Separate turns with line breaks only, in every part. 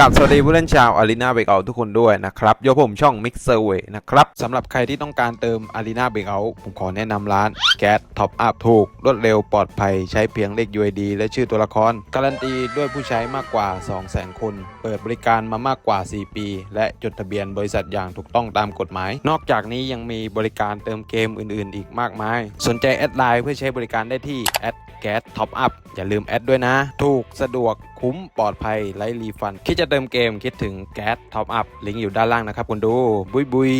กับสวัสดีผู้เล่นชาวอารีนาเบรกเอาทุกคนด้วยนะครับโยผมช่อง Mixer Way นะครับสำหรับใครที่ต้องการเติมอารีนาเบรกเอาผมขอแนะนำร้านแก๊สท็อปอัพถูก รวดเร็วปลอดภัยใช้เพียงเลข UID และชื่อตัวละคร การันตีด้วยผู้ใช้มากกว่า 200,000 คน เปิดบริการมามากกว่า 4 ปี และจดทะเบียนบริษัทอย่างถูกต้องตามกฎหมาย นอกจากนี้ยังมีบริการเติมเกมอื่น ๆ อีกมากมาย สนใจแอดไลน์เพื่อใช้บริการได้ที่แอดแก๊สท็อปอัพอย่าลืมแอดด้วยนะ ถูกสะดวก คุ้มปลอดภัยไร้รีฟัน คิดจะเติมเกมคิดถึงแก๊สท็อปอัพลิงก์อยู่ด้านล่างนะครับคุณดู บุยบุย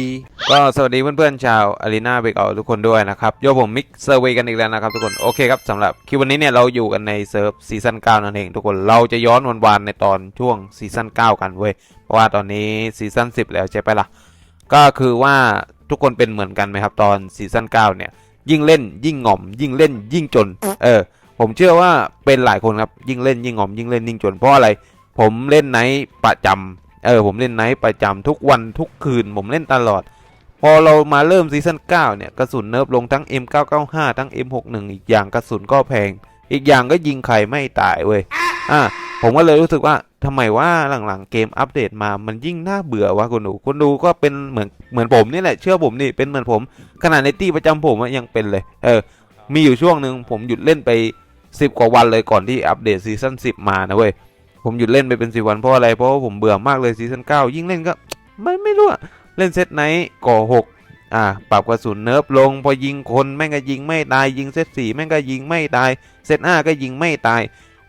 ก็สวัสดีเพื่อนๆชาวอารีนาเบรกเอาทุกคนด้วยนะครับโยผมมิกเซอร์เวกันอีกแล้วนะครับทุกคนโอเคครับสำหรับคลิปวันนี้เนี่ยเราอยู่กันในเซิร์ฟซีซั่น9นั่นเองทุกคนเราจะย้อนวันวานๆในตอนช่วงซีซั่น9 กันเว้ยเพราะว่าตอนนี้ซีซั่น10 แล้วใช่ปะล่ะก็คือว่าทุกคนเป็นเหมือนกันไหมครับตอนซีซั่น9เนี่ยยิ่งเล่นยิ่งหง่อม ยิ่งเล่นยิ่งจน เออ ผมเชื่อว่าเป็นหลายคนครับยิ่งเล่นยิ่งหงอมยิ่งเล่นยิ่งจนเพราะอะไร ผมเล่นไนท์ประจำเออผมเล่นไนท์ประจำทุกวันทุกคืนผมเล่นตลอด พอเรามาเริ่มซีซั่น9เนี่ยกระสุนเนิร์ฟลงทั้ง M995 ทั้ง M61 อีกอย่างกระสุนก็แพง อีกอย่างก็ยิงใครไม่ตายเว้ยอะผมก็เลยรู้สึกว่าทำไมว่าหลังๆเกมอัปเดตมามันยิ่งน่าเบื่อวะคุณดูคุณดูก็เป็นเหมือนเหมือนผมนี่แหละเชื่อผมนี่เป็นเหมือนผมขนาดในตี้ประจำผมอะยังเป็นเลย เออ มีอยู่ช่วงหนึ่งผมหยุดเล่นไป 10 กว่าวันเลยก่อนที่อัปเดตซีซั่น10 มานะเว้ย ผมหยุดเล่นไปเป็นสิวันเพราะอะไร เพราะว่าผมเบื่อมากเลยซีซั่น9ยิ่งเล่นก็ไม่ไม่รู้อะเล่นเซตไหนก่อ6อ่าปรับกระสุนเนิร์ฟลง พอยิงคนแม่งก็ยิงไม่ตายยิงเซต4แม่งก็ยิงไม่ตายเซต5ก็ยิงไม่ตาย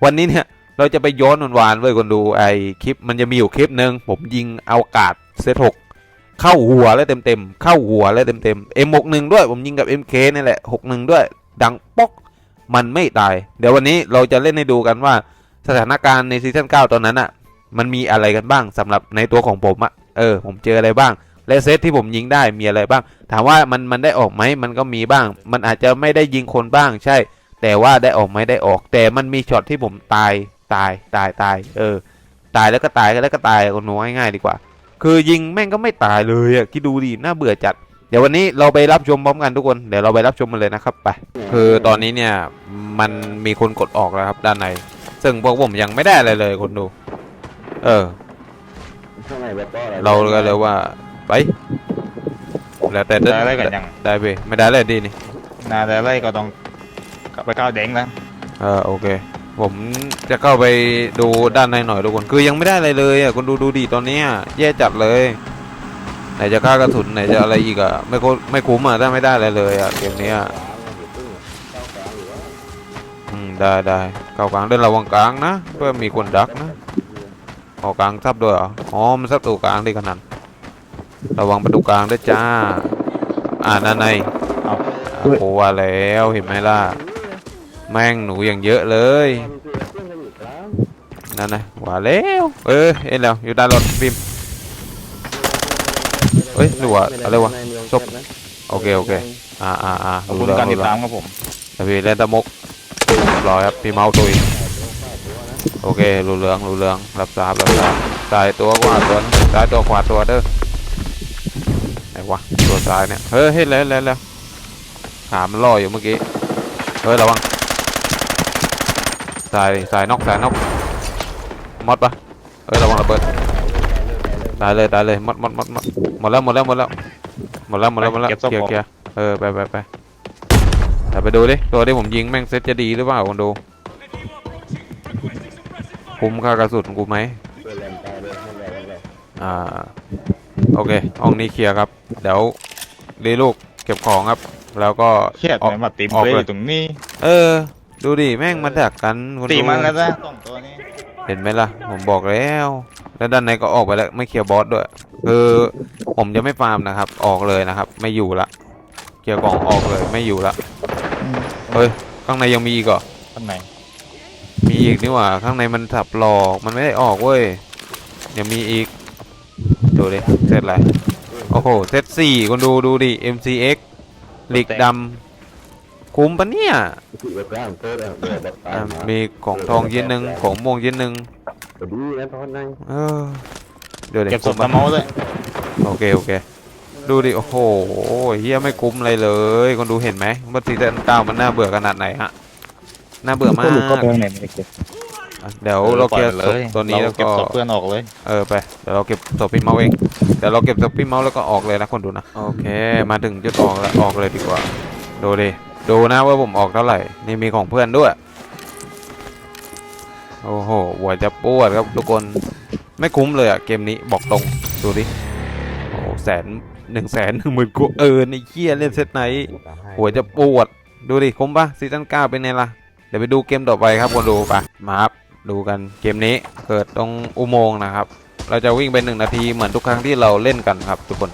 วันนี้เนี่ยเราจะไปย้อนวานๆเว้ยคนดูไอคลิปมันจะมีอยู่คลิปหนึ่งผมยิงเอากาดเซต6เข้าหัวแล้วเต็มๆเข้าหัวแล้วเต็มๆ M61 ด้วยผมยิงกับ MK นี่แหละ61 ด้วย ดังป๊อก มันไม่ตาย เดี๋ยววันนี้เราจะเล่นให้ดูกันว่าสถานการณ์ในซีซั่น9ตอนนั้นอะมันมีอะไรกันบ้างสำหรับในตัวของผมอะเออ ผมเจออะไรบ้าง และเซตที่ผมยิงได้มีอะไรบ้าง ถามว่ามันมันได้ออกไหมมันก็มีบ้าง มันอาจจะไม่ได้ยิงคนบ้างใช่ แต่ว่าได้ออกไหมได้ออก แต่มันมีช็อตที่ผมตายตายตายตาย เออ ตายแล้วก็ตายแล้วก็ตายคนหนูง่ายๆดีกว่า คือยิงแม่งก็ไม่ตายเลยอะคิดดูดิน่าเบื่อจัด เดี๋ยววันนี้เราไปรับชมพร้อมกันทุกคนเดี๋ยวเราไปรับชมมันเลยนะครับไปคือตอนนี้เนี่ยมันมีคนกดออกแล้วครับด้านใน ซึ่งพวกผมยังไม่ได้อะไรเลยคนดู เออ เราก็เลยว่าไปแล้วแต่
ได้อะไรกันยัง
ได้ไปไม่ได้เลยดีนี่
นาได้อะไรก็ต้องกลับไปก้าวแดงแล้ว
เออโอเค ผมจะเข้าไปดูด้านในหน่อยทุกคนคือยังไม่ได้อะไรเลยอะคุณดูดูดีตอนเนี้ยแย่จัดเลย ไหนจะค่ากระสุนไหนจะอะไรอีกอะไม่คุ้มไม่คุ้มอะถ้ไม่ได้อะไรเลยอะเกมนี้ยอืมได้ได้เข้ากลางเดินระวังกลางนะเพื่อมีคนดักนะออกกลางทับด้วยเหรออ๋อมันทับตัวกลางดีขนาดระวังประตูกลางด้วยจ้า อ่านั่นใน
เอา
โอ้ว่าแล้วเห็นไหมล่ะแม่งหนูอย่างเยอะเลยนั่นนะว่าแล้วเออเอ็นแล้วอยู่ด้านรถพิมพ์ เฮ้ยหรือว่าอะไรวะ ศพ โอเคโอเค อ่าอ่าอ่า
ขอบ
รู้
คุณ
แล้ว
การติด
รู้แล้
ตาวมครับผม
แต่พี่เล่นตะมกเรียบร้อยครับพี่เมาตุยโอเครู้เรื่องรู้เรื่องรับทราบรับทราบซ้ายตัวขวาตัวนะซ้ายตัวขวาตัวเด้อไหนวะตัวซ้ายเนี่ยเฮ้ยเห็นแล้วเห็นแล้วเห็นแล้วหามันล่ออยู่เมื่อกี้เฮ้ยระวังสายสายนอกสายนอกมดปะเฮ้ยระวังระเบิด ตายเลยตายเลยมดมดมดมดหมดแล้วหมดแล้วหมดแล้วหมดแล้วหมดแล้วหมดแล้วเคลียร์เคลียร์เออไปไปไปเดี๋ยวไปดูดิตัวที่ผมยิงแม่งเซ็ตจะดีหรือเปล่าคนดูคุ้มค่ากระสุนกูไหมอ่าโอเคห้องนี้เคลียร์ครับเดี๋ยวรีลูกเก็บของครับ แล้วก็
เครียด
ออก
เลยมาตีม
ออก
เว้ย
เลย
อยู่ตรงนี้
เออ ดูดิแม่งมาดักกันคน
ตี
ดู
มันแล้วนะสองตัวนี้
เห็นไหมล่ะ ผมบอกแล้ว แล้วด้านในก็ออกไปแล้วไม่เคลียร์บอสด้วย คือผมจะไม่ฟาร์มนะครับ ออกเลยนะครับ ไม่อยู่ละเคลียร์กล่องออกเลยไม่อยู่ละเฮ้ยข้างในยังมีอีกเหรอ
ข้างใน
มีอีกนี่หว่าข้างในมันสับหลอกมันไม่ได้ออกเว้ยยังมีอีกดูดิเซตอะไรโอ้โหเซตสี่คนดูดูดิ MCX หลีกดำ คุ้มปะเนี่ยอะมีของทองชิ้นหนึ่งของม่วงชิ้นหนึ่งเออเดี๋ยวเดี๋
เก็
ย
บ
ว
ศ
คุ้
พ
ม
ตะ
ปะ
เมาด้วย
โอเคโอเค ดูดิ โอ้โหเฮียไม่คุ้มอะไรเลย คนดูเห็นไหมว่าซีซั่นเก้ามันน่าเบื่อขนาดไหนฮะ น่าเบื่อมาก
ก็เดินไหนไม่ได้เก็บ
เดี๋ยวเรา
ปล่อ
เก็
ย
บ
มัน
ศ
เล
พ
ย
ตัวนี้
เรา
แล้ว
เก็บ
ก็
ศพเพื่อนออกเลย
เออไปเดี๋ยวเราเก็บศพพี่เมาส์เองเดี๋ยวเราเก็บศพพี่เมาส์แล้วก็ออกเลยนะคนดูนะโอเค มาถึงจุดออกแล้วออกเลยดีกว่า ดูดิ ดูนะว่าผมออกเท่าไหร่ นี่มีของเพื่อนด้วย โอ้โหหัวจะปวดครับทุกคน ไม่คุ้มเลยอะเกมนี้บอกตรง ดูดิ โอ้แสนหนึ่งแสนหนึ่งหมื่นกูเออในเคียเล่นเซตไหน หัวจะปวด ดูดิคุ้มปะซีซั่นเก้าเป็นไงล่ะ เดี๋ยวไปดูเกมต่อไปครับคนดูไปมาครับ ดูกันเกมนี้เกิดตรงอุโมงค์นะครับ เราจะวิ่งไปหนึ่งนาทีเหมือนทุกครั้งที่เราเล่นกันครับทุกคน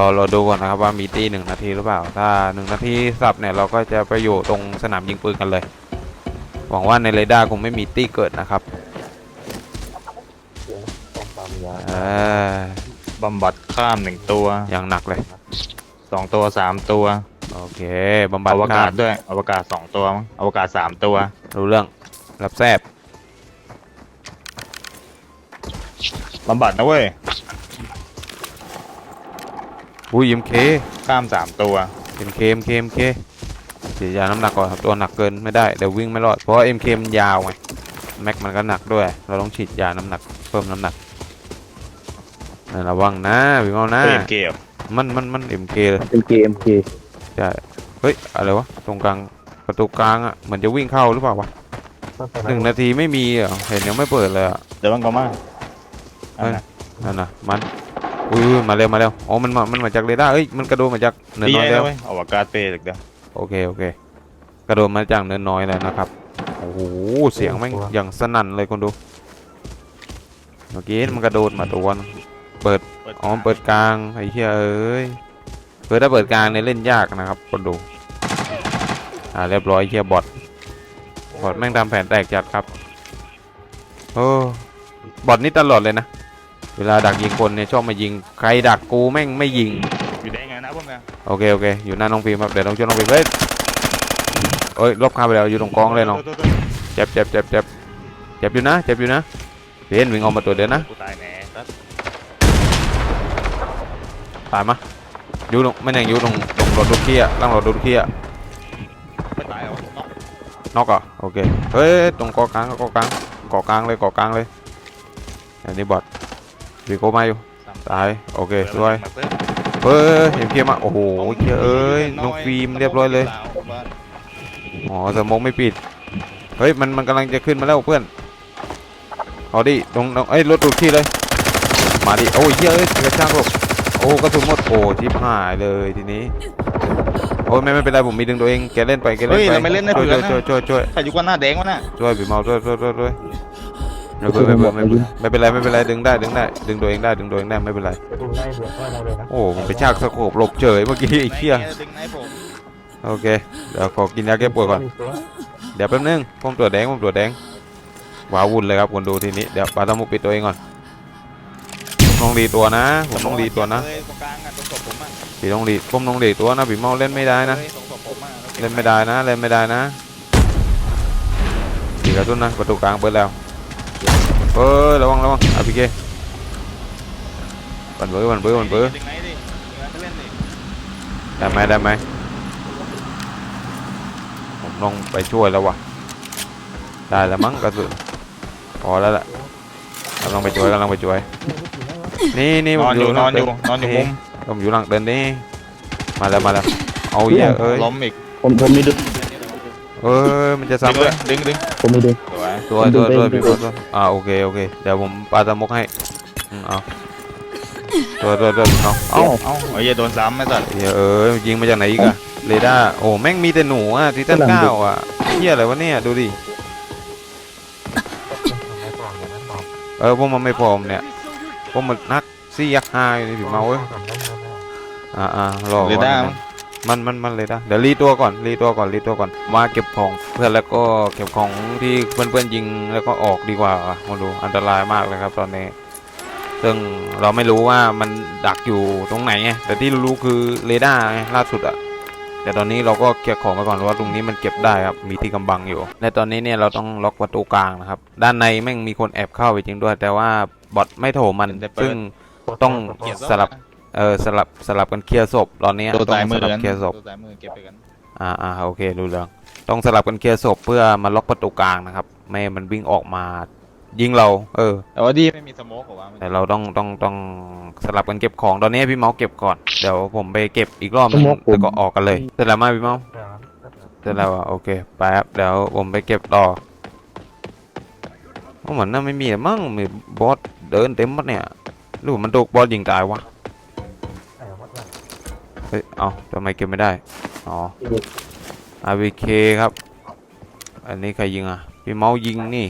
ก็เราดูก่อนนะครับว่ามีตีหนึ่งนาทีหรือเปล่า ถ้าหนึ่งนาทีสับเนี่ยเราก็จะไปอยู่ตรงสนามยิงปืนกันเลย หวังว่าในเรดาร์คงไม่มีตีเกิดนะครับเออบำ
บัดข้ามหนึ่งตัว
อย่างหนักเลย
สองตัวสามตัว
โอเคบำบัด
อวกาศ
ข้ม
ด้วยอวกาศสองตัวมั้งอวกาศสามตัว
รู้เรื่องรับแซบบำ
บัดนะเว้ย
อุ้ยยิมเค
ข้ามสามตัว
เอ็มเคเอ็มเคเอ็มเคฉีดยาน้ำหนักก่อนครับตัวหนักเกินไม่ได้เดี๋ยววิ่งไม่รอดเพราะเอ็มเคมันยาวไงแม็กมันก็หนักด้วย เราต้องฉีดยาน้ำหนักเพิ่มน้ำหนักนั่นระวังนะพี่เมานะ
เอ็มเกม
มันมันมันเอ็มเคเลย
เอ็มเคเอ็มเค
ใช่เฮ้ยอะไรวะตรงกลางประตูกลางอะเหมือนจะวิ่งเข้าหรือเปล่าวะหนึ่งนาทีไม่มีเหรอเห็นยังไม่เปิดเลยอะ
เดี๋ยวมันก็มา
เฮ้ยนั่นนะมัน อุ้ยมาเร็วมาเร็วอ๋อมันมามันมาจากเรดาร์เอ้ยมันกระโดดมาจากเนิน
ดี
น้อย
นะ
แล้ว
เว้ยอวกาศเปรตอีกเดี๋ยว
โอเคโอเค กระโดดมาจากเนินน้อยแล้วนะครับโอ้โหเสียงแม่งอย่างสนั่นเลยคนดูเมื่อกี้มันกระโดดมาตัวนึงเปิด อ๋อเปิดกลางไอ้เหี้ยเอ้ยเปิดถ้าเปิดกลางเนี่ยเล่นยากนะครับคนดู อ่าเรียบร้อยเหี้ยบอทบอทแม่งทำแผนแตกจัดครับโอ้บอทนี่ตลอดเลยนะ เวลาดักยิงคนเนี่ยชอบมายิง ใครดักกูแม่งไม่ยิง
อยู่ได้ไงนะพวกเนี้ย
โอเคโอเค อยู่หน้าน้องฟิล์มครับเดี๋ยวน้องช่วยน้องฟิล์มเฮ้ยเอ้ยลบข้ามไปแล้วอยู่ตรงกองเลยน้องเจ็บเจ็บเจ็บเจ็บเจ็บอยู่นะเจ็บอยู่นะเพียนวิ่งออกมาตัวเดียวนะ
กูตายแน่ครับ
ตายมะอยู่ตรงมันยังอยู่ตรงตรงรถดูดขี้อะล่างรถดูดขี้อะ
ไม่ตายเหรอเนาะ
นอกอะโอเคเฮ้ยตรงกอกลางกอกลางกอกลางเลยกอกลางเลยอันนี้บอท วีโก้มาอยู่ตายโอเคสวย
มาเพิ่ม
เฮ้ยเห็นเกียร์มาโอ้โหเกียร์เอ้ยน้องฟิล์มเรียบร้อยเลยอ๋อสมองไม่ปิดเฮ้ยมันมันกำลังจะขึ้นมาแล้วเพื่อนเอาดิตรงตรงเอ้ยรถดูดขี้เลย มาดิโอ้ยเหี้ยเอ้ยกระช่างหลบโอ้กระสุนหมดโอ้ชิบหายเลยทีนี้โอ้ยไม่ไม่เป็นไรผมมีดึงตัวเองแกเล่นไปแกเล่น
เฮ้ย
ไป
เราไม่เล่นใน
ช่วย
เผื่อ
ช่วย
นะ
ช่วยช่วย
ใครอยู่กันหน้าแดงวะน่ะ
ช่วยบีเมาช่วยช่วยช่วย ช่วยไม่เป็นไรไม่เป็นไรไม่เป็นไรไม่เป็นไรดึงได้ดึงได้ดึงตัวเองได้ดึงตัวเองได้ไม่เป็นไร
ดูได้เผื่อว่าเราเลยนะ
โอ้ผมไปชากสโคบหลบเฉยเมื่อกี้ไอ้เหี้ย
ดึงไหนผม
โอเคเดี๋ยวขอกินยาแก้ปวดก่อนเดี๋ยวแป๊บนึงผมตัวแดงผมตัวแดงว้าวุ่นเลยครับคนดูทีนี้เดี๋ยวปาตามุกปิดตัวเองก่อนผมต้องรีตัวนะผมต้องรีตัวนะ
เลยตรงกลางอะตรงศพผมอะ
พี่ต้องรีผมต้องรีตัวนะพี่เมาเล่นไม่ได้นะ
เลยตรงศพผมอะแล้วก็บ
เล่นไม่ได้นะเล่นไม่ได้นะตีกระตุ้นนะประตูกลางเปิดแล้ว เอ้ยระวังระวังอาพีเคบันเบื้อบันเบื้อบันเบื้อ
ดึงไหนดิดึงไหนไปเล่นดิ
ได้ไหมได้ไหมผมต้องไปช่วยแล้ววะได้แล้วมั้งกระสุนพอแล้วแหละกำลังไปช่วยกำลังไปช่วยนี่นี่
น
ผม
อนอยู่นอนอยู่
หลัง
นอนอยู่มุม
เต็นท์ผมอยู่หลังเต็นท์นี่มาแล้วมาแล้วเอาเหี้ยเอ้ย
ล้มอีก
ผมผมมีดึง
เอ้ยมันจะ
ดึง
ซ้ำ
เล
ด้วยย
ดึงดึง
ผมมีดึง
สวย
ตัวตัวตัว
ดึ
พี่
ง
บ
ดึ
องลตัวอ่าโอเคโอเคเดี๋ยวผมปาตะมกให้อืมเอาตัวตัวตัวน้องเอา
เอ้าไอ้เหี้ยโดนซ้ำไม่ตัด
เหี้ยเอ้ยยิงมาจากไหนอีกอะเรดาร์โอ้แม่งมีแต่หนูอะที่ตั้งเก้าอะเหี้ยอะไรวะเนี่ยดูดิเออพวกมันไม่พร้อมเนี่ยพวกมันนักซี่ยักษ์หายนี่พี่เมาเว้ยอ่าอ่ารอ
เร
ก่อน
ด้า
นะ มันมันมันเลยนะเดี๋ยวรีตัวก่อนรีตัวก่อนรีตัวก่อนมาเก็บของเพื่อนแล้วก็เก็บของที่เพื่อนเพื่อนๆยิงแล้วก็ออกดีกว่ามาดูอันตรายมากเลยครับตอนนี้ ซึ่งเราไม่รู้ว่ามันดักอยู่ตรงไหนไงแต่ที่รู้ๆคือเรดาร์ไงล่าสุดอะแต่ตอนนี้เราก็เก็บของไปก่อนว่าตรงนี้มันเก็บได้ครับมีที่กำบังอยู่ในตอนนี้เนี่ยเราต้องล็อกประตูกลางนะครับด้านในแม่งมีคนแอบเข้าไปจริงด้วย แต่ว่าบอทไม่โถมมันซึ่งต้องสลับ เออสลับสลับกันเคลียร์ศพตอนนี้
ตัว
ต้อ
ตาย
ง
มื
ส
อ
ลับ
กัน
เคลียร์ศพ
ตัวตายมือเก็บไปกัน
อ่าอ่าโอเครู้เรื่องต้องสลับกันเคลียร์ศพเพื่อมาล็อกประตูกลางนะครับแม่ให้มันวิ่งออกมา ยิงเรา เออ
แต่ว่าดีไม่มีสโมกเหรอวะมัน
แต่เราต้องต้องต้องสลับกันเก็บของตอนนี้พี่เมาส์เก็บก่อนเดี๋ยวผมไปเก็บอีกรอบหนึงแล้วก็ออกกันเลยเสร็จแล้วไหมาพี่เมาส์เสร็จแล้วอะโอเคไปครับเดี๋ยวผมไปเก็บต่อก็เหมือนน่าไม่มีอะมั้งมีบอสเดินเต็มหมดเนี่ยหรือว่ามันถูกบอสยิงตายวะ เฮ้ย เอาทำไมเก็บไม่ได้ อ๋อ RVK ครับ อันนี้ใครยิงอะ พี่เมาส์ยิงนี่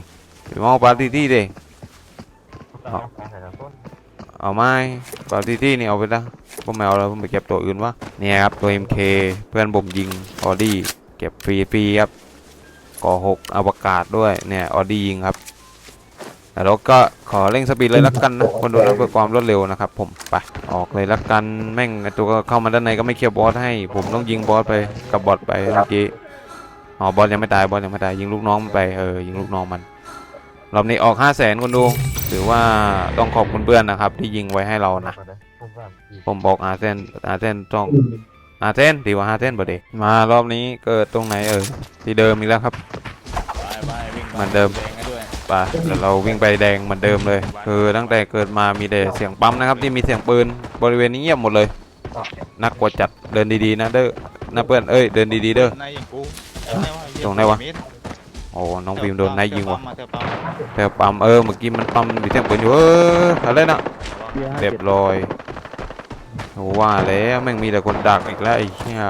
พี่เมาส์ปาร์ตี้ที่เด้เอาไม้ปาร์ตี้ที่นี่เอาไปละผมไม่เอาแล้วผมไปเก็บตัวอื่นวะเนี่ยครับตัว MK เพื่อนผมยิงออดี้เก็บฟรีฟรีๆครับก่อหกอวกาศด้วยเนี่ยออดี้ยิงครับ แล้วก็ขอเร่งสปีดเลยละกันนะคนดูนะเพื่อความรวดเร็วนะครับ ผมไปออกเลยละกันแม่งไอ้ตัวก็เข้ามาด้านในก็ไม่เคลียร์บอสให้ ผมต้องยิงบอสไปกับบอสไปเมื่อกี้อ๋อบอสยังไม่ตายบอสยังไม่ตายยิงลูกน้องมันไปเออยิงลูกน้องมันรอบนี้ออก5 0 0แสนคนดูถือว่าต้องขอบคุณเพื่อนนะครับ ที่ยิงไว้ให้เรานะผมบอกอาเซนอาเซนต้องอาเซนดีกว่าอาเซนบ่เดมารอบนี้เกิดตรงไหนเออที่เดิมอีกแล้วครับ
ไปไปวิ่ง
เหมือนเดิม
แดงให้ด้วย
ไปเดี๋ยวเราวิ่งไปแดงเหมือนเดิมเลยคือตั้งแต่เกิดมามีแต่เสียงปั๊มนะครับที่มีเสียงปืนบริเวณนี้เงียบหมดเลย นักกว่าจัดเดินดีๆนะเด้อนะเพื่อนเอ้ยเดินดีๆเด้อ
นายยิงกู
ตรงไหนวะ โอ้น้องพิมโดนนายยิงว่ะ
มาเถอะปั๊ม
เออเมื่อกี้มันปั๊มมีเสียงปืนอยู่เอออะไรนะเรียบร้อยโอ้ว่าแล้วแม่งมีแต่คนดักอีกแล้วไอ้เหี้ย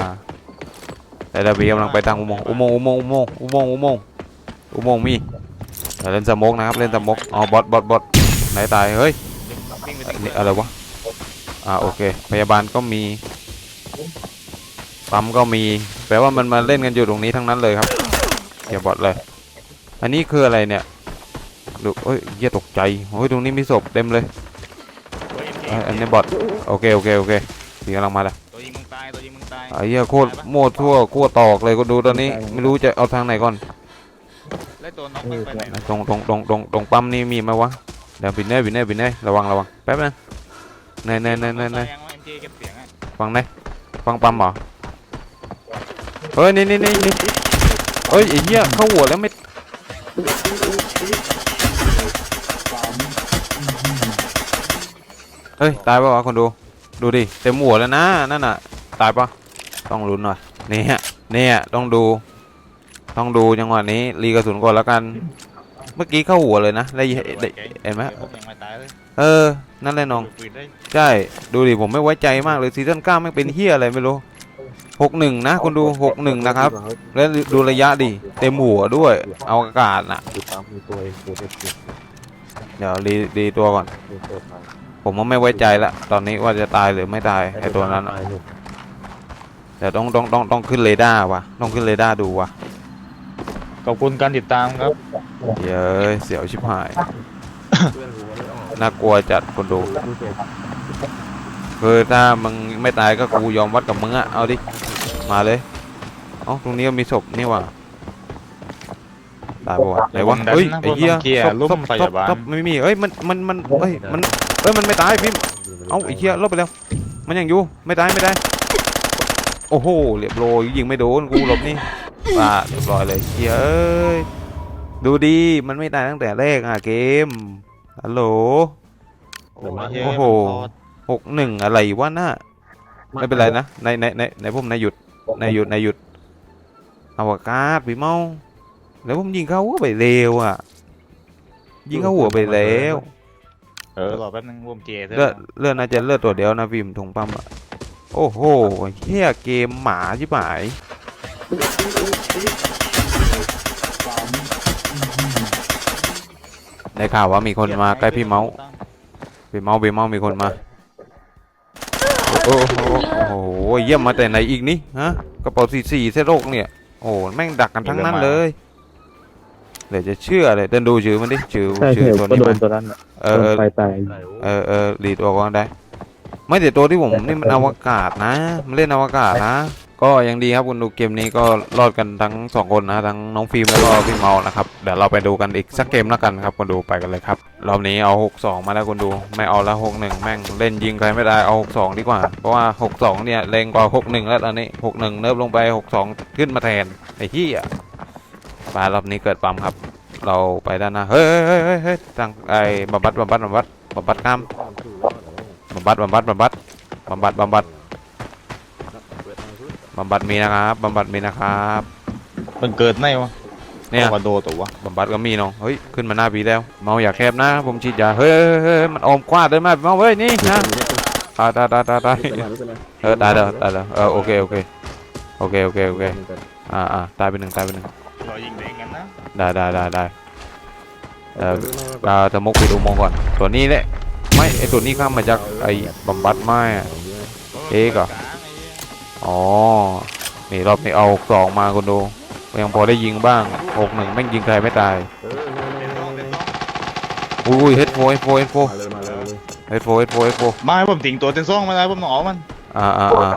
แต่ระเบีกำลังไปทางอุโมงค์อุโมงค์อุโมงค์อุโมงค์อุโมงค์อุโมงค์อุโมงค์มี เดี๋ยวเล่นสโมกนะครับเล่นสโมกอ๋อบอทบอทบอทไหนตายเฮ้ย
วิ่งไป
อัน
ถึง
นี้อะไรวะอ่าโอเค พยาบาลก็มีปั๊มก็มีแปลว่ามันมาเล่นกันอยู่ตรงนี้ทั้งนั้นเลยครับอย่าบอทเลย อันนี้คืออะไรเนี่ยดูเอ้ยเหี้ยตกใจโอ้ยตรงนี้มีศพเต็มเลย
ตัวยิง
เอ้ยอันนี้บอทโอเคโอเคโอเคสีกำลังมาแล้ว
ตัวยิงมึงตายตัวยิงมึงตาย
ไอ้เหี้ยโคตรโมดทั่วขั้วตอกเลยก็ดูตอนนี้ไม่รู้จะเอาทางไหนก่อน
แล้ว ตัวน้องมันไปไหน
ตรงตรงตรงตรงตรงปั๊มนี่มีไหมวะเดี๋ยวปิดเน่ปิดเน่ปิดเน่ระวังระวังแป๊บนึงเน่เน่เน่เน่เน่
แสดงว่า MJ เก็บเสียงอะ
ฟังเน่ฟังปั๊มเหรอเฮ้ยนี่นี่นี่นี่เฮ้ยไอ้เหี้ยเข้าหัวแล้วไม่เฮ้ยตายปะวะคนดูดูดิเต็มหัวแล้วนะนั่นน่ะตายปะต้องลุ้นหน่อยเนี่ยเนี่ยต้องดู ต้องดูจังหวะนี้รีกระสุนก่อนแล้วกัน เมื่อกี้เข้าหัวเลยนะได้ได้เห็นไหม
ผมยังไม่ตายเลย
เออ นั่นแหละน้อง
ปืนได้
ใช่ ดูดิผมไม่ไว้ใจมากเลยซีซั่นเก้าไม่งเป็นเฮียอะไรไม่รู้หกหนึ่งนะคุณดูหกหนึ่งนะครับ แล้วดูระยะดิเต็มหัวด้วย เอาอากาศน่ะ
ติดตามมีตัวเองตัวเด็กอยู่
เดี๋ยวรีรีตัวก่อน
มีตัวตาย
ผมว่าไม่ไว้ใจละตอนนี้ว่าจะตายหรือไม่ตายไอตัวนั้นอะ
ตายหนึ่ง
เดี๋ยวต้องต้องต้องต้องขึ้นเรดาร์ว่ะต้องขึ้นเรดาร์ดูว่ะ
ขอบคุณการติดตามครับ
เย้ยเสียวชิบหาย
เพื่อนรู้ว่าไม่ออก
น่ากลัวจัดคนดู
ดูเจ็บ
คือถ้ามึงไม่ตายก็กูยอมวัดกับมึงอะเอาดิ มาเลยเอ้าตรงนี้ก็มีศพนี่ว่ะตายปะวะไหนวะ
ผมดัน
เฮ้ย
นะ
ไอ้เหี้ย
ผมต้องเคลียร์
ศพ
ลุ่ม
ศพ
พยาบาล
ศพไม่มีเอ้ยมันมันมันเอ้ยมันเอ้ยมันไม่ตายพิมพ์เอ้าไอ้เหี้ยลบไปแล้ว มันยังอยู่ไม่ตายไม่ตายโอ้โหเรียบร้อยยิงไม่โดนกูหลบนี่ ป่าเรียบร้อยเลยเหี้ยเอ้ยดูดีมันไม่ตายตั้งแต่แรกอะเกมฮัลโหล
โอ้โห
โอ้โหหกหนึ่งอะไรวะน่ะไม่เป็นไรนะในในในในผมในหยุดในหยุดในหยุดอวกาศพี่เมาแล้วผมยิงเข้าหัวไปเร็วอะ ยิงเข้าหัวไปแล้ว
เออรอแป๊บนึงวมเจเถ
เลือด
อะ
เลือดน่าจะเลือดตัวเดียวนะพิมพ์ถุงปั๊มอะโอ้โหเฮียเกมหมาชิบหาย ได้ข่าวว่ามีคนมาใกล้พี่เมาส์พี่เมาส์พี่เมาส์มีคนมา โอ้โหโอ้โหเยี่ยมมาแต่ไหนอีกนี่ฮะกระเป๋าสี่สี่เส้นโรคเนี่ยโอ้แม่งดักกันทั้งนั้นเลยเดี๋ยวจะเชื่อเลยเดินดูชื่อมันดิชื่อ
ใช่
ชื่อ
เห็น
ตัว
ก็
นี้
โด
มันน
ตัวนั้นอะ
เออเออ
ไฟตาย
เออเออรีตัวก็ได้ ไม่แต่ตัวที่ผมนี่มันอวกาศนะมันเล่นอวกาศนะ ก็ยังดีครับคุณดูเกมนี้ก็รอดกันทั้งสองคนนะทั้งน้องฟิล์มแล้วก็พี่เมานะครับเดี๋ยวเราไปดูกันอีกสักเกมแล้วกันครับคุณดูไปกันเลยครับรอบนี้เอา 6-2 มาแล้วคุณดูไม่เอาล้ว6-1 แม่งเล่นยิงใครไม่ได้เอา 6-2 ดีกว่า เพราะว่า 6-2 เนี่ยแรงกว่า 6-1 แล้วตอนนี้ 6-1 เนิบลงไป 6-2 ขึ้นมาแทนไอ้ที่อะมารอบนี้เกิดปั๊มครับ เราไปด้านหน้าเฮ้ยเฮ้ยเฮ้ยเฮ้ยเฮ้ยตั้งไอ้บำบัดบำบัดบำบัดบำบัดกล้าม
ตามสู่รอดแต่ว่า
บำบัดบำบับบัดบำบับบัด บำบัดมีนะครับบำบัดมีนะครับ
มันเกิดไหนวะ
เนี่ย
ว่าโดตัววะ
บำบัดก็มีเนาะเฮ้ยขึ้นมาหน้าปีแล้ว เมาอย่าแคบนะ ผมฉีดยาเฮ้ยเฮ้ยเฮ้ยมันอมคว้าเดินมาเมาเว้ยนี่นะตายตายตายตายตาย
ไม่เป็นไร
เออตายแล้วตายแล้วเออโอเคโอเคโอเคโอเคโอเค
ไม่เป็นไร
อ่าอ่าตายไปหนึ่งตายไปหนึ่ง
เรายิงแดงกันนะ
ได้ได้ได้ได้เออ
เปิดด้วยนะ
เราจะมุกปิดอุโมงค์ก่อนตัวนี้แหละไม่ไอตัวนี้ข้ามมาจากไอ้บำบัดไม่อะเอ๊ะก่อน อ๋อ นี่รอบนี้เอาสองมาคนดูยังพอได้ยิงบ้างหกหนึ่งแม่งยิงใครไม่ตาย
เออเนี่ยเนี่ยเนี่ยเนี่ย
อุ้ยเฮดโฟเฮดโฟเฮดโฟ
มาเลยมาเลยมาเลย
เฮดโฟเฮดโฟเฮดโฟ
มาให้ผมติ่งตัวเต็นซ่องมาได้ผมต้องเอามัน
อ่าอ่าอ่า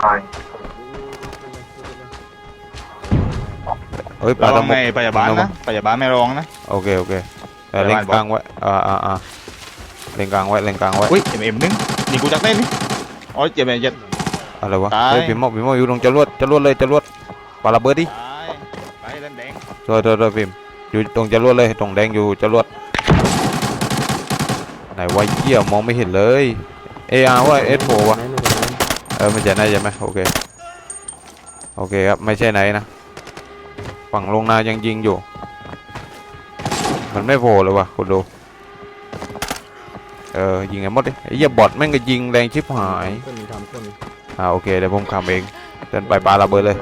เฮ้ยปลา
ระวั
ตะ
ง
มุ
ไง
ก
พยาบาลนะพยาบาลไม่รองนะ
โอเคโอเคแต่เล็งกลางไว้อ่าอ่าอ่าเล็งกลางไว้เล็งกลางไว้
อุ้ยเอ็มเอ็มนึงนี่กูจักเล่นนี่อ๋อเจ็บเอ็มเจ็บ
อะไรวะ
ตาย
เฮ้ยพี่มอพี่มออยู่ตรงจรวดจรวดเลยจรวดปาระเบิดดิ
ตายไปเล่นแดง
โทษโทษโทษพิมพ์อยู่ตรงจรวดเลยตรงแดงอยู่จรวดไหนวะเหี้ยมองไม่เห็นเลยเออาร์ว่าเอสโฟวะเออมันจะได้ใช่ไหมโอเคโอเคครับไม่ใช่ไหนนะฝั่งลงนายังยิงอยู่ มันไม่โผล่เลยวะคุณดูเออยิงไงหมดดิไอ้เหี้ยบอทแม่งก็ยิงแรงชิบหาย
คนทำคน
อ่าโอเคเดี๋ยวผมขับเองเดินไปปาระเบิดเลย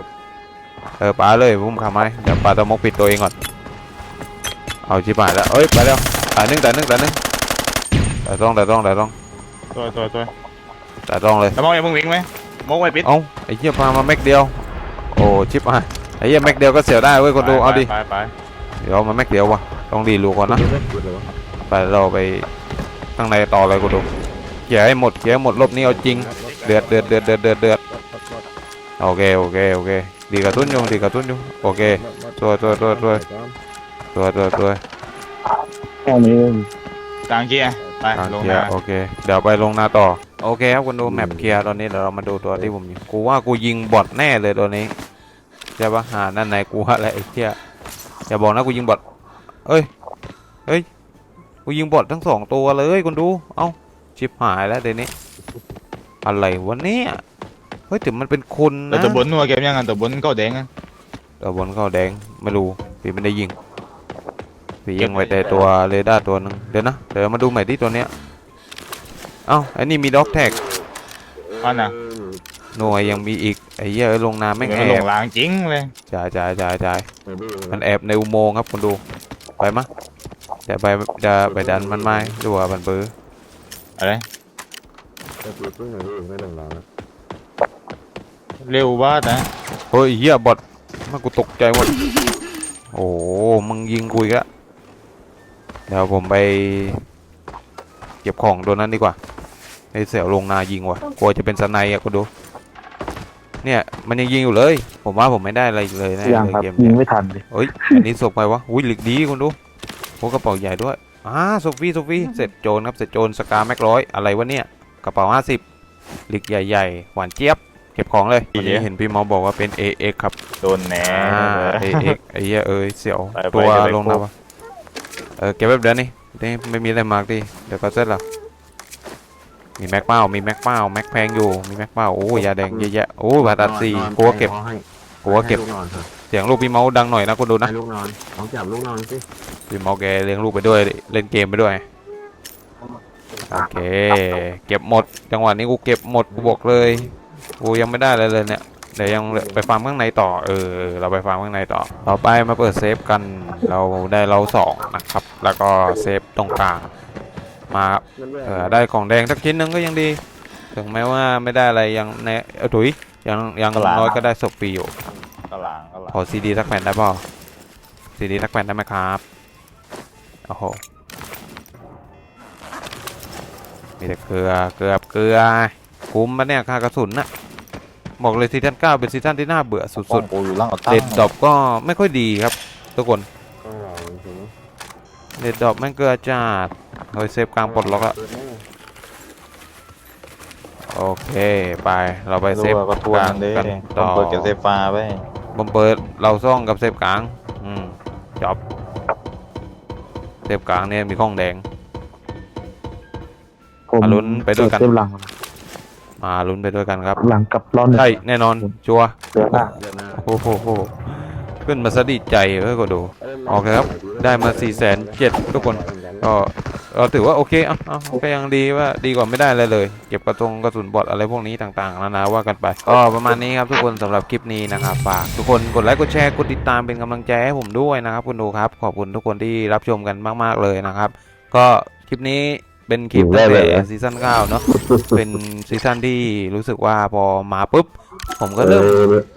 เออปาเลยผมขับไหมเดี๋ยวปาตะมกปิดตัวเองก่อน เอาชิบหายแล้วเอ้ยไปแล้วตายหนึ่งตายหนึ่งตายหนึ่งแต่ต้องแต่ต้องแต่ต้อง
ตัวตัวตัว
แต่ต้องเลย
แล้วมองไอ้มึงวิ่งไหมมองไว้ปิด
เอ้าไอ้เหี้ยพามาแม็กเดียว โอ้ชิบหายไอ้เหี้ยแม็กเดียวก็เสียวได้เว้ยคนดูเอาดิ
ไปไป
เดี๋ยวมาแม็กเดียววะต้องดีลูกก่อนนะ
เปิดเลยวะ
ไปเราไปข้างในต่อเลยคนดูเขี่ยให้หมดเขี่ยให้หมดรอบนี้เอาจริง เดือดเดือดเดือดเดือดเดือดเดือดโอเคโอเคโอเคดีกระตุ้นอยู่ดีกระตุ้นอยู่โอเคตัวตัวตัวตัวตัวตัวตัว
กลางเกียร์ไป
ทาง
ลง
เคลีย
นา
ร์โอเคเดี๋ยวไปลงนาต่อโอเคครับคุณดูแมปเคลียร์ตอนนี้เดี๋ยวเรามาดูตัวที่ผมยิงกูว่ากูยิงบอทแน่เลยตัวนี้ใช่ปะหานั่นไหนกูว่าอะไรไอ้เหี้ยอย่าบอกนะกูยิงบอทเอ้ยเฮ้ยกูยิงบอททั้งสองตัวเลยคุณดูเอ้าชิบหายแล้วเดี๋ยวนี้ อะไรวะเนี่ยเฮ้ยแต่มันเป็นคน
แล้ว
นะ
ตัวบนนัวเก็บยังไงตัวบนก็แดงอะ
ตัวบนเข้าแดงไม่รู้พี่ไม่ได้ยิงพี่ยิงไว้แต่ตัวเรดาร์ตัวหนึงเดี๋ยวนะเดี๋ยวมาดูใหม่ที่ตัวเนี้ยเอ้าไอ้นี่มีด็อกแท็ก
อันน่ะ
หน่วยยังมีอีกไอ้เหี้ยเอ้ยลงน้ำแม่ง
มัน
แอ
ล
บ
งล้างจริงเลย
จ่ายจ่ายจ่ายจ่าย
ไม่เบื่อ
มันแอบในอุโมงค์ครับคุณดูไปมะเดี๋ยวไปจะไปดันมันไหมดูว่ามันเบื้อ
อะไร
แต่ปืนเพิ่งเลยไม่หนึ่งล้านนะ
เร็วว่าแต่
เฮ้ยเหี้ยบอดมันกูตกใจหมด โอ้โหมึงยิงกูอีกแล้วเดี๋ยวผมไปเก็บของตัวนั้นดีกว่าไอ้เสี่ยวลงนายิงว่ะกลัวจะเป็นสไนด์อะคุณดู เนี่ย มันยังยิงอยู่เลย ผมว่าผมไม่ได้อะไรอีกเลยนะ
ยัง
ใน
ครับ
เกม
ยิ
เนี้
ง
ย
ไม่ทันเลย
เฮ้ยอันนี้ศพใครวะอุ้ยหลิกดีคุณดูโอ้กระเป๋าใหญ่ด้วยอ่าโซฟี่โซฟี่เสร็จโจรครับเสร็จโจรสกาแม็กร้อยอะไรวะเนี่ย กระเป๋าห้าสิบหลิกใหญ่ๆ หวานเจี๊ยบ เก็บของเลยวันนี้เห็นพี่หมอบอกว่าเป็น AX ครับ
โดนแหน่
อ่า AX ไอ้เหี้ยเอ้ยเสียว
ไปไป
ตัว
เก็บไป
ลงนะวะเออเก็บแบบเดินนี่นี่ไม่มีอะไรมากดิเดี๋ยวก็เสร็จแล้วมีแม็กเป้ามีแม็กเป้าแม็กแพงอยู่มีแม็กเป้าโอ้ยยาแดงเยอะแยะโอ้ยบาตัดสี่กูว่าเก็บกูว่าเก็บ
ลูกนอนเถอะ
เสียงลูกพี่เมาส์ดังหน่อยนะคุณดูนะ
ให้ลูกนอนต้องจับลูกนอนสิ
พี่เมาแกเลี้ยงลูกไปด้วยเล่นเกมไปด้วย โอเค เก็บหมด จังหวะนี้กูเก็บหมดกูบอกเลย กูยังไม่ได้อะไรเลยเนี่ย เดี๋ยวยังไปฟาร์มข้างในต่อ เออ เราไปฟาร์มข้างในต่อ ต่อไปมาเปิดเซฟกัน เราได้เราสองนะครับ แล้วก็เซฟตรงกลาง มาเออได้ของแดงสักชิ้นหนึงก็ยังดี ถึงแม้ว่าไม่ได้อะไรยังในเออถุยยังยังน้อยก็ได้ศพฟรีอยู่
กหลางกหลาง
ขอซีดีสักแผ่นได้เปล่าซีดีสักแผ่นได้ไหมครับ โอ้โห มีแต่เกลือเกลือเกลือคุ้มปะเนี่ยค่ากระสุนน่ะบอกเลยซีซั่นเก้าเป็นซีซั่นที่น่าเบื่อ
สุ
สุ
ด
ด
ๆกูอยู่ล่างเอา
ๆ
ตั้ง
เด็ดดอบก็ไม่ค่อยดีครับ ทุกคน
ต้องรอจริง
เด็ดดอบแม่งเกลือจัดเฮ้ยเซฟกลางปลดล็อกอะโอเคไปเราไปเซฟ
รู้ว่าก็ทว
ก
น
ลาง
เด้
กัน
ต้
ต่
อง
อ
เปิดเก็บเซฟฟ้าไว้
ผมเปิดเราซ่องกับเซฟกลางอืมจบเทปกลางเนี่ยมีข้องแดง
ผม
มาลุ้นไปด้วยกัน
เซฟหลัง
มาลุ้นไปด้วยกันครับ
หลังกับร้อน
ใช่แน่นอนชัวร์
เดือดหน้า
เดือนหน้า
โอ้โหโหขึ้นมาสะดีใจเอ้ยก็ดู โอเคครับ ได้มา407,000ทุกคน ก็ก็ถือว่าโอเคอะอะก็ยังดีว่าดีกว่าไม่ได้อะไรเลย เก็บกระทงกระสุนบอดอะไรพวกนี้ต่างๆนานาว่ากันไปก็ประมาณนี้ครับทุกคนสำหรับคลิปนี้นะครับฝากทุกคนกดไลค์กดแชร์กดติดตามเป็นกำลังใจให้ผมด้วยนะครับคุณดูครับ ขอบคุณทุกคนที่รับชมกันมาก ๆเลยนะครับ ก็คลิปนี้ เป็นคลิปตั้งแต่ซีซั่น9เนาะเป็นซีซั่นที่รู้สึกว่าพอมาปุ๊บ ผมก็เริ่ม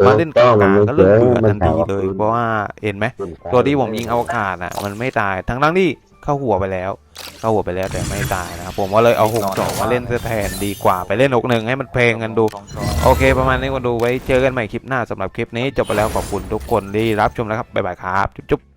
มาเล่นกลางๆก็เริ่มเบื่อทันทีเลยเพราะว่าเห็นไหมตัวที่ผมยิงอวกาศอะ มันไม่ตายทั้งทั้งๆที่เข้าหัวไปแล้ว เข้าหัวไปแล้วแต่ไม่ตายนะครับผมก็เลยเอาหกสองมาเล่นแทนดีกว่าไปเล่นหกหนึ่งให้มันเพลงกันดู โอเค ประมาณนี้ก็ดูไว้เจอกันใหม่คลิปหน้าสำหรับคลิปนี้จบไปแล้วขอบคุณทุกคนที่รับชมนะครับบ๊ายบายครับจุ๊บๆ